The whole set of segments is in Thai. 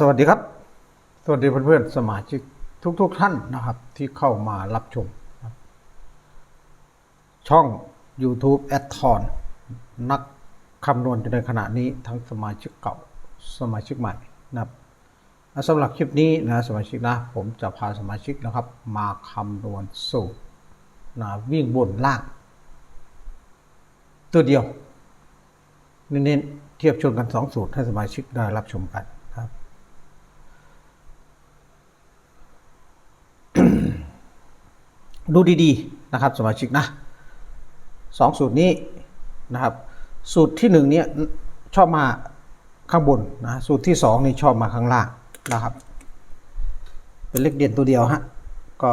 สวัสดีครับ สวัสดีเพื่อนๆสมาชิกทุกๆทท่านนะครับ ที่เข้ามารับชม ช่อง YouTube แอดทอนนักคำนวณในขณะนี้ทั้งสมาชิกเก่าสมาชิกใหม่นะครับสำหรับคลิปนี้นะสมาชิกนะ ผมจะพาสมาชิกนะครับ มาคำนวณสูตรนะวิ่งบนล่าง ตัวเดียวเน้นๆเทียบชนกันสองสูตรให้สมาชิกได้รับชมกันครับ ดูดีๆนะครับสมาชิกนะสองสูตรนี้นะครับ สูตรที่หนึ่งเนี่ยชอบมาข้างบนนะสูตรที่สองนี่ชอบมาข้างล่างนะครับ เป็นเลขเด่นตัวเดียวฮะก็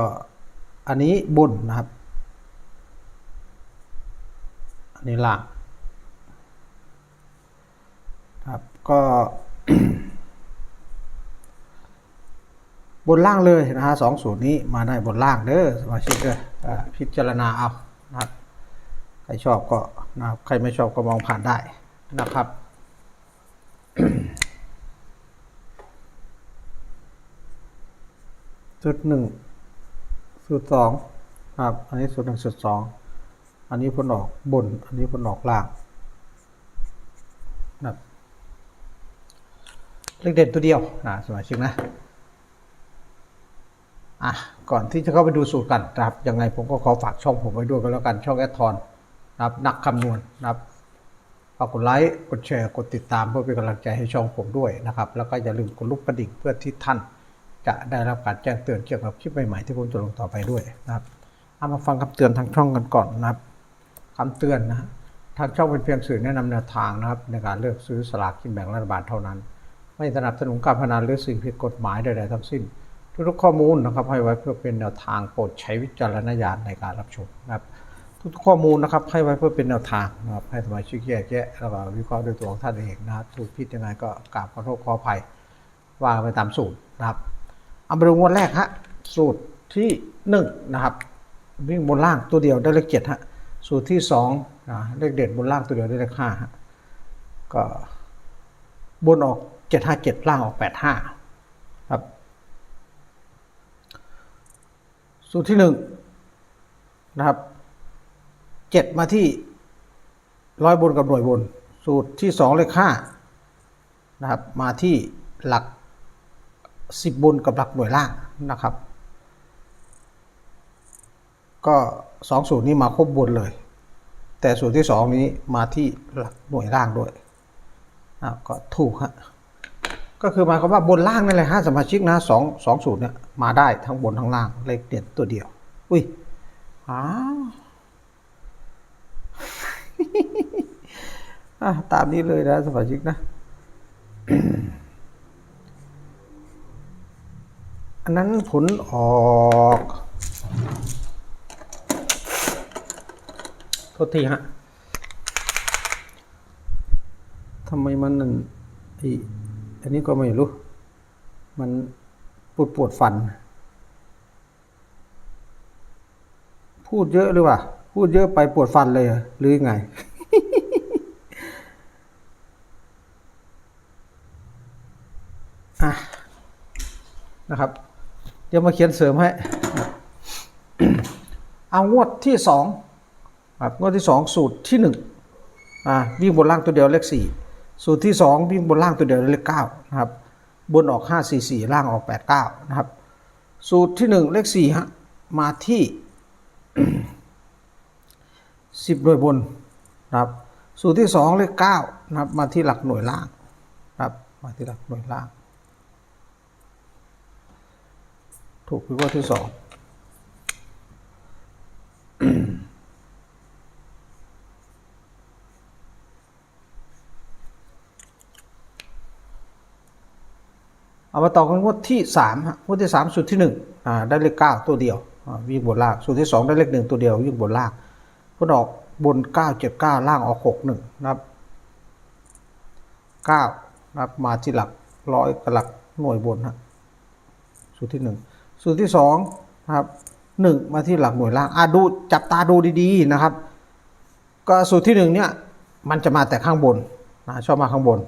อันนี้บนนะครับ อันนี้ล่างครับก็ บนล่างเลยนะฮะสองสูตรนี้มาได้บนล่างเด้อสมาชิกเด้อพิจารณาเอานะครับใครชอบก็นะครับใครไม่ชอบก็มองผ่านได้นะครับสูตรหนึ่งสูตรสองครับ อันนี้สูตรหนึ่งสูตรสองอันนี้ผลออกบน อันนี้ผลออกล่างนะเลขเด่นตัวเดียวนะสมาชิกนะ อะก่อนที่จะเข้าไปดูสูตรกันนะครับยังไงผมก็ขอฝากช่องผมไว้ด้วยก็แล้วกันช่องแอดทอนนะครับนักคำนวณนะครับฝากกดไลค์กดแชร์กดติดตามเพื่อเป็นกำลังใจให้ช่องผมด้วยนะครับ แล้วก็อย่าลืมกดลูกกระดิ่งเพื่อที่ท่าน จะได้รับการแจ้งเตือนเกี่ยวกับคลิปใหม่ๆที่ผมจะลงต่อไปด้วยนะครับเอามาฟังคำเตือนทางช่องกันก่อนนะครับคำเตือนนะฮะทางช่องเป็นเพียงสื่อแนะนำแนวทางนะครับ ในการเลือกซื้อสลากกินแบ่งรัฐบาลเท่านั้น ไม่สนับสนุนการพนันหรือสิ่งผิดกฎหมายใดๆทั้งสิ้น ทุกข้อมูลนะครับให้ไว้เพื่อเป็นแนวทางโปรดใช้วิจารณญาณในการรับชมนะครับ ทุกข้อมูลนะครับให้ไว้เพื่อเป็นแนวทางนะครับให้สมาชิกแยกแยะแล้วก็วิเคราะห์ด้วยตัวของท่านเองนะถูกผิดยังไงก็กราบขอโทษขออภัยว่าไปตามสูตรนะครับเอาไปดูงวดแรกฮะสูตรที่1นนะครับวิ่งบนล่างตัวเดียวได้เลขเจ็ดฮะสูตรที่2นะเลขเด็ดบนล่างตัวเดียวได้เลขห้าฮะก็บนออก 757ล่างออก 85 สูตรที่หนึ่งนะครับเจ็ดมาที่ร้อยบนกับหน่วยบน สูตรที่สองเลขห้านะครับ มาที่หลักสิบบนกับหลักหน่วยล่างนะครับ ก็สองสูตรนี้มาครบบนเลย แต่สูตรที่สองนี้มาที่หลักหน่วยล่างด้วยอะก็ถูกฮะ ก็คือหมายความว่าบนล่างนั่นแหละฮะสมาชิกนะสองสองสูตรเนี่ยมาได้ทั้งบนทั้งล่างเลขเด่นตัวเดียว อุ้ยอ้าตามนี้เลยนะสมาชิกนะอันนั้นผลออกโทษทีฮะทำไมมันนั่นไอันนี้ก็ไม่รู้ มันปวดปวดฟัน พูดเยอะหรือเปล่า พูดเยอะไปปวดฟันเลยหรือยังไง อะ นะครับ เดี๋ยวมาเขียนเสริมให้ เอางวดที่สองครับงวดที่สองสูตรที่หนึ่งอ่าวิ่งบนล่างตัวเดียวเลขสี่ สูตรที่สองพิมบนล่างตัวเดียวเลขเ9นะครับบนออก 544 ล่างออก 89 นะครับ สูตรที่ 1 เลข4ฮะมาที่ 10 หน่วยบนนะครับสูตรที่ 2 เลข9นะครับมาที่หลักหน่วยล่างครับมาที่หลักหน่วยล่าง ถูกพิวอที่2 เอามาต่อกันงวดที่สามฮะงวดที่สามสูตรที่หนึ่งอ่าได้เลขเก้าตัวเดียวอ่าวิ่งบนล่างสูตรที่สองได้เลขหนึ่งตัวเดียววิ่งบนล่างผลออกบนเก้าเจ็ดเก้าล่างออกหกหนึ่งนะครับเก้านะครับมาที่หลักร้อยกับหลักหน่วยบนฮะสูตรที่หนึ่งสูตรที่สองนะครับหนึ่งมาที่หลักหน่วยล่างอะดูจับตาดูดีๆนะครับ ก็สูตรที่หนึ่งเนี่ยมันจะมาแต่ข้างบนนะชอบมาข้างบน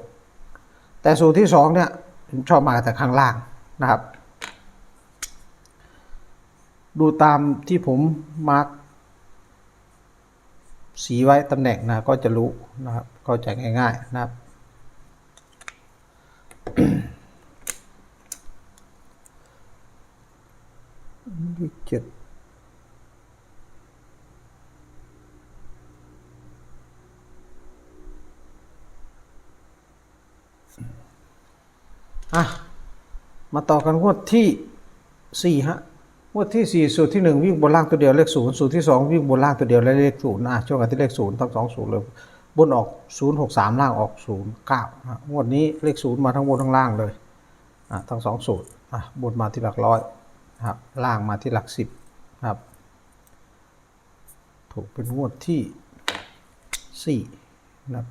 แต่สูตรที่สองเนี่ย ชอบมาแต่ข้างล่างนะครับ ดูตามที่ผมมาร์กสีไว้ตำแหน่งนะก็จะรู้นะครับเข้าใจง่าย ๆนะครับเลขเจ็ดอ่ะ มาต่อกันงวดที่สี่ฮะงวดที่สี่สูตรที่หนึ่งวิ่งบนล่างตัวเดียวเลขศูนย์สูตรที่สองวิ่งบนล่างตัวเดียวและเลขศูนย์อะช่วงกันที่เลขศูนย์ทั้งสองสูตรเลยบนออกศูนย์หกสามล่างออกศูนย์เก้างวดนี้เลขศูนย์มาทั้งบนทั้งล่างเลยอะทั้งสองสูตรอะบนมาที่หลักร้อยนะครับล่างมาที่หลักสิบครับ ถูกเป็นงวดที่สี่นะครับ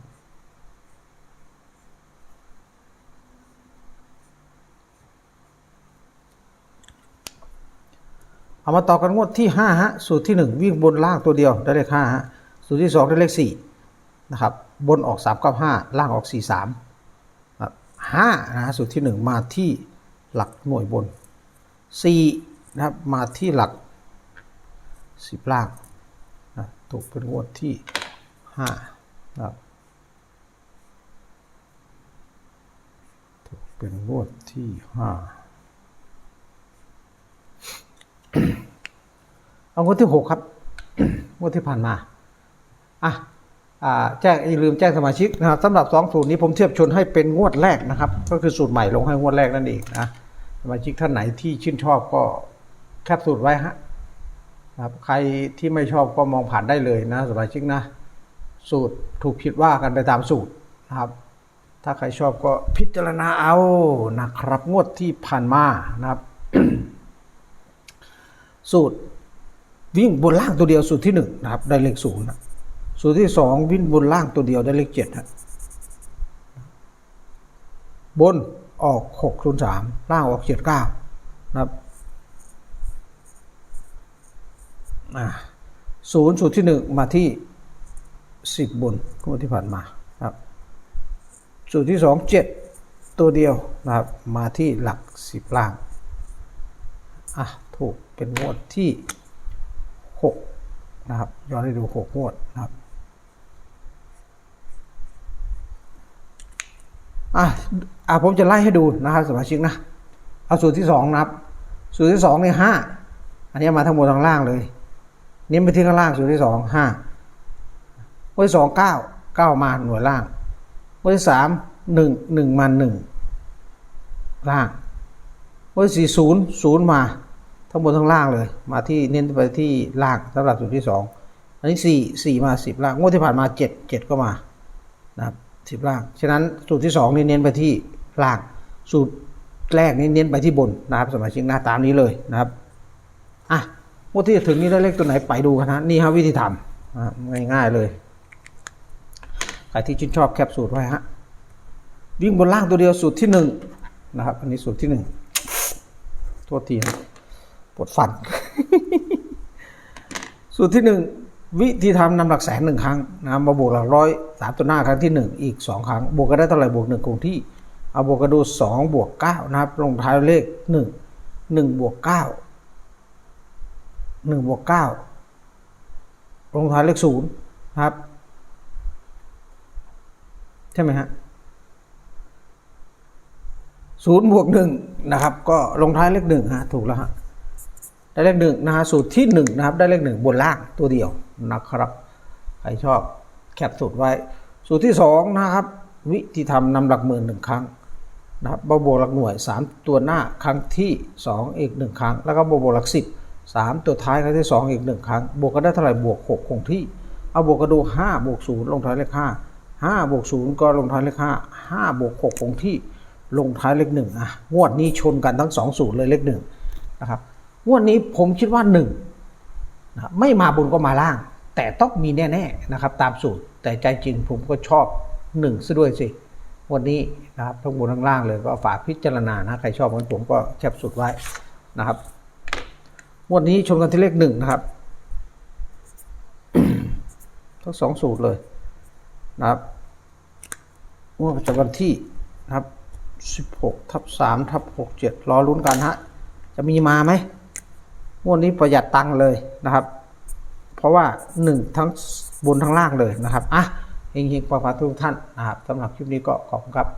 เอามาต่อกันงวดที่5ฮะสูตรที่ 1 วิ่งบนล่างตัวเดียวได้เลข5ฮะสูตรที่ 2 ได้เลข4นะครับบนออก3 9 5ล่างออก 4 3ครับ5นะสูตรที่ 1 มาที่หลักหน่วยบน4นะครับมาที่หลัก 10 ล่างนะถูกเป็นงวดที่5นะครับถูกเป็นงวดที่5 เอางวดที่หกครับงวดที่ผ่านมาอะอ่าแจ้งอย่าลืมแจ้งสมาชิกนะครับสำหรับสองสูตรนี้ผมเทียบชนให้เป็นงวดแรกนะครับ ก็คือสูตรใหม่ลงให้งวดแรกนั่นเองนะสมาชิกท่านไหนที่ชื่นชอบก็แคปสูตรไว้ฮะครับใครที่ไม่ชอบก็มองผ่านได้เลยนะสมาชิกนะ สูตรถูกผิดว่ากันไปตามสูตรนะครับ ถ้าใครชอบก็พิจารณาเอานะครับ งวดที่ผ่านมานะครับ สูตร วิ่งบนล่างตัวเดียวสูตรที่หนึ่งนะครับ ได้เลขศูนย์นะสูตรที่สองวิ่งบนล่างตัวเดียวได้เลขเจ็ดนะบนออกหกศูนย์สามล่างออกเจ็ดเก้านะครับศูนย์สูตรที่หนึ่งมาที่สิบบนงวดที่ผ่านมาครับ สูตรที่สองเจ็ดตัวเดียวนะครับ มาที่หลักสิบล่างอะถูกเป็นงวดที่ หกนะครับย้อนให้ดูหกงวดนะครับอะอะผมจะไล่ให้ดูนะครับสมาชิกนะเอาสูตรที่สองนะครับ สูตรที่สองเนี่ยห้าอันนี้มาทั้งบนทั้งล่างเลยเน้นไปที่ข้างล่างสูตรที่สองห้าวันที่สองเก้าเก้ามาหน่วยล่างวันที่สามหนึ่งหนึ่งมาหนึ่งล่างวันที่สี่ศูนย์ศูนย์มา ทั้งบนทั้งล่างเลย มาที่เน้นไปที่ล่างสำหรับสูตรที่สองอันนี้สี่สี่มาสิบล่างงวดที่ผ่านมาเจ็ดเจ็ดก็มานะครับสิบล่างฉะนั้นสูตรที่สองนี่เน้นไปที่ล่างสูตรแรกนี่เน้นไปที่บนนะครับสมาชิกหน้าตามนี้เลยนะครับอะงวดที่จะถึงนี้ได้เลขตัวไหนไปดูกันนะนี่ครับวิธีทำง่ายๆเลยใครที่ชื่นชอบแคปสูตรไว้ฮะวิ่งบนล่างตัวเดียวสูตรที่หนึ่งนะครับ อันนี้สูตรที่หนึ่งโทษทีนะ ปวดฟัน สูตรที่หนึ่งวิธีทำนำหลักแสนหนึ่งครั้งนะมาบวกหลักร้อยสามตัวหน้าครั้งที่หนึ่งอีกสองครั้ง บวกกันได้เท่าไหร่บวกหนึ่งคงที่ เอาบวกกระดูสองบวกเก้านะครับ ลงท้ายเลขหนึ่งหนึ่งบวกเก้าหนึ่งบวกเก้าลงท้ายเลขศูนย์นะครับ ใช่ไหมฮะศูนย์บวกหนึ่งนะครับ ก็ลงท้ายเลขหนึ่งฮะ ถูกแล้วฮะ ได้เลขหนึ่งนะฮะสูตรที่หนึ่งนะครับได้เลขหนึ่งบนล่างตัวเดียวนะครับใครชอบแคปสูตรไว้ สูตรที่สองนะครับวิธีทำนำหลักหมื่นหนึ่งครั้งนะครับบวกหลักหน่วยสามตัวหน้าครั้งที่สองอีกหนึ่งครั้ง แล้วก็บวกหลักสิบสามตัวท้ายครั้งที่สองอีกหนึ่งครั้ง บวกกันได้เท่าไหร่บวกหกคงที่ เอาบวกกระดูห้าบวกศูนย์ลงท้ายเลขห้าห้าบวกศูนย์ก็ลงท้ายเลขห้าห้าบวกหกคงที่ ลงท้ายเลขหนึ่งอะ งวดนี้ชนกันทั้งสองสูตรเลยเลขหนึ่งนะครับ งวดนี้ผมคิดว่าหนึ่งนะไม่มาบนก็มาล่าง แต่ต้องมีแน่ๆนะครับ ตามสูตร แต่ใจจริงผมก็ชอบหนึ่งซะด้วยสิวันนี้นะครับทั้งบนทั้งล่างเลยก็ฝากพิจารณานะใครชอบของผมก็แคปสูตรไว้นะครับวดนี้ชนกันที่เลขหนึ่งนะครับทั้งสองสูตรเลยนะครับงวดประจำวันที่นะครับ 16 ทับ3ทับ67รอลุ้นกันฮะ จะมีมาไหม งวดนี้ประหยัดตังค์เลยนะครับ เพราะว่า 1 ทั้งบนทั้งล่างเลยนะครับอะเฮงๆประพาทุกท่านนะครับสำหรับคลิปนี้ก็ขอบคุณครับ